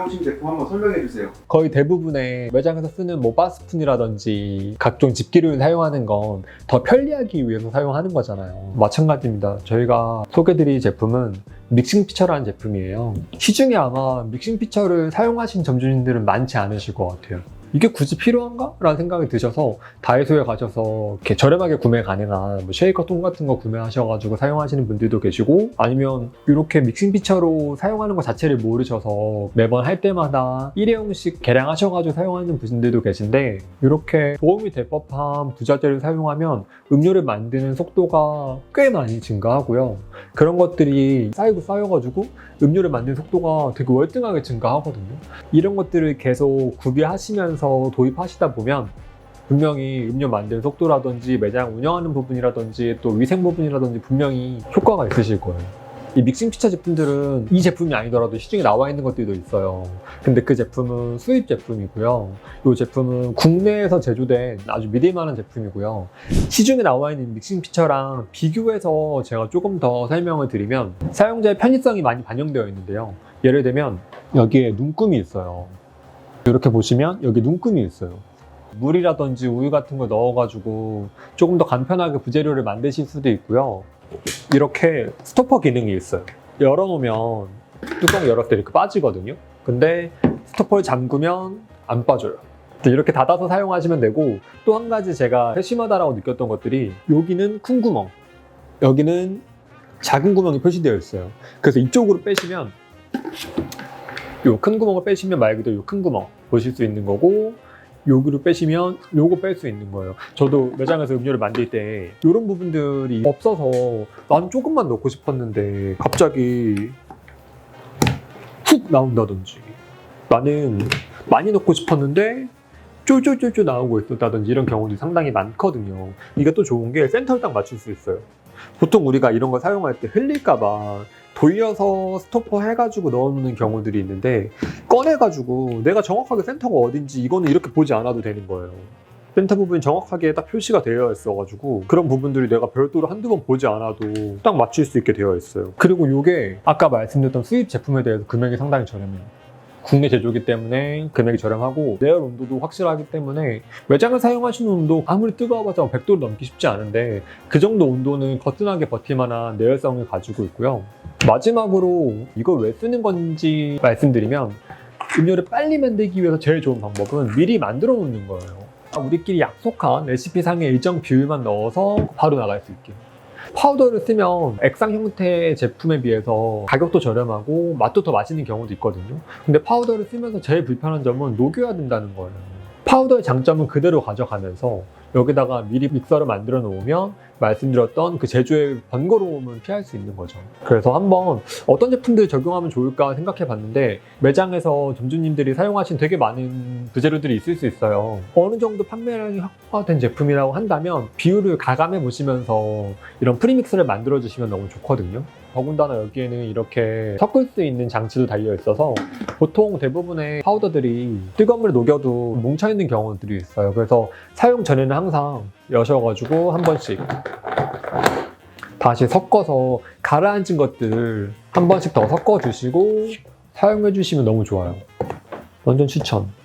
가져오신 제품 한번 설명해 주세요. 거의 대부분의 매장에서 쓰는 뭐 바스푼이라든지 각종 집기를 사용하는 건 더 편리하기 위해서 사용하는 거잖아요. 마찬가지입니다. 저희가 소개드릴 제품은 믹싱 피처라는 제품이에요. 시중에 아마 믹싱 피처를 사용하신 점주님들은 많지 않으실 것 같아요. 이게 굳이 필요한가? 라는 생각이 드셔서 다이소에 가셔서 이렇게 저렴하게 구매 가능한 뭐 쉐이커 통 같은 거 구매하셔가지고 사용하시는 분들도 계시고 아니면 이렇게 믹싱 피처로 사용하는 것 자체를 모르셔서 매번 할 때마다 일회용씩 개량하셔가지고 사용하는 분들도 계신데 이렇게 도움이 될 법한 부자재를 사용하면 음료를 만드는 속도가 꽤 많이 증가하고요. 그런 것들이 쌓이고 쌓여가지고 음료를 만드는 속도가 되게 월등하게 증가하거든요. 이런 것들을 계속 구비하시면서 도입하시다 보면 분명히 음료 만드는 속도라든지 매장 운영하는 부분이라든지 또 위생 부분이라든지 분명히 효과가 있으실 거예요. 이 믹싱 피처 제품들은 이 제품이 아니더라도 시중에 나와 있는 것들도 있어요. 근데 그 제품은 수입 제품이고요. 이 제품은 국내에서 제조된 아주 믿을만한 제품이고요. 시중에 나와 있는 믹싱 피처랑 비교해서 제가 조금 더 설명을 드리면 사용자의 편의성이 많이 반영되어 있는데요. 예를 들면 여기에 눈금이 있어요. 이렇게 보시면 여기 눈금이 있어요. 물이라든지 우유 같은 걸 넣어가지고 조금 더 간편하게 부재료를 만드실 수도 있고요. 이렇게 스토퍼 기능이 있어요. 열어놓으면 뚜껑 열었을 때 이렇게 빠지거든요. 근데 스토퍼를 잠그면 안 빠져요. 이렇게 닫아서 사용하시면 되고 또 한 가지 제가 세심하다라고 느꼈던 것들이 여기는 큰 구멍, 여기는 작은 구멍이 표시되어 있어요. 그래서 이쪽으로 빼시면 요큰 구멍을 빼시면 말 그대로 요큰 구멍 보실 수 있는 거고 여기로 빼시면 요거 뺄 수 있는 거예요. 저도 매장에서 음료를 만들 때 이런 부분들이 없어서 나는 조금만 넣고 싶었는데 갑자기 훅 나온다든지 나는 많이 넣고 싶었는데 쫄쫄쫄쫄 나오고 있었다든지 이런 경우도 상당히 많거든요. 이게 또 좋은 게 센터를 딱 맞출 수 있어요. 보통 우리가 이런 거 사용할 때 흘릴까봐 돌려서 스토퍼 해가지고 넣어놓는 경우들이 있는데 꺼내가지고 내가 정확하게 센터가 어딘지 이거는 이렇게 보지 않아도 되는 거예요. 센터 부분이 정확하게 딱 표시가 되어 있어가지고 그런 부분들이 내가 별도로 한두 번 보지 않아도 딱 맞출 수 있게 되어 있어요. 그리고 이게 아까 말씀드렸던 수입 제품에 대해서 금액이 상당히 저렴해요. 국내 제조기 때문에 금액이 저렴하고 내열 온도도 확실하기 때문에 매장을 사용하시는 온도 아무리 뜨거워봤자 100도를 넘기 쉽지 않은데 그 정도 온도는 거뜬하게 버틸만한 내열성을 가지고 있고요. 마지막으로 이걸 왜 쓰는 건지 말씀드리면 음료를 빨리 만들기 위해서 제일 좋은 방법은 미리 만들어 놓는 거예요. 우리끼리 약속한 레시피상의 일정 비율만 넣어서 바로 나갈 수 있게. 파우더를 쓰면 액상 형태의 제품에 비해서 가격도 저렴하고 맛도 더 맛있는 경우도 있거든요. 근데 파우더를 쓰면서 제일 불편한 점은 녹여야 된다는 거예요. 파우더의 장점은 그대로 가져가면서 여기다가 미리 믹서를 만들어 놓으면 말씀드렸던 그 제조의 번거로움은 피할 수 있는 거죠. 그래서 한번 어떤 제품들 적용하면 좋을까 생각해 봤는데 매장에서 점주님들이 사용하신 되게 많은 부재료들이 있을 수 있어요. 어느 정도 판매량이 확보된 제품이라고 한다면 비율을 가감해 보시면서 이런 프리믹스를 만들어 주시면 너무 좋거든요. 더군다나 여기에는 이렇게 섞을 수 있는 장치도 달려 있어서 보통 대부분의 파우더들이 뜨거운 물에 녹여도 뭉쳐있는 경우들이 있어요. 그래서 사용 전에는 항상 여셔가지고 한 번씩 다시 섞어서 가라앉은 것들 한 번씩 더 섞어주시고 사용해주시면 너무 좋아요. 완전 추천.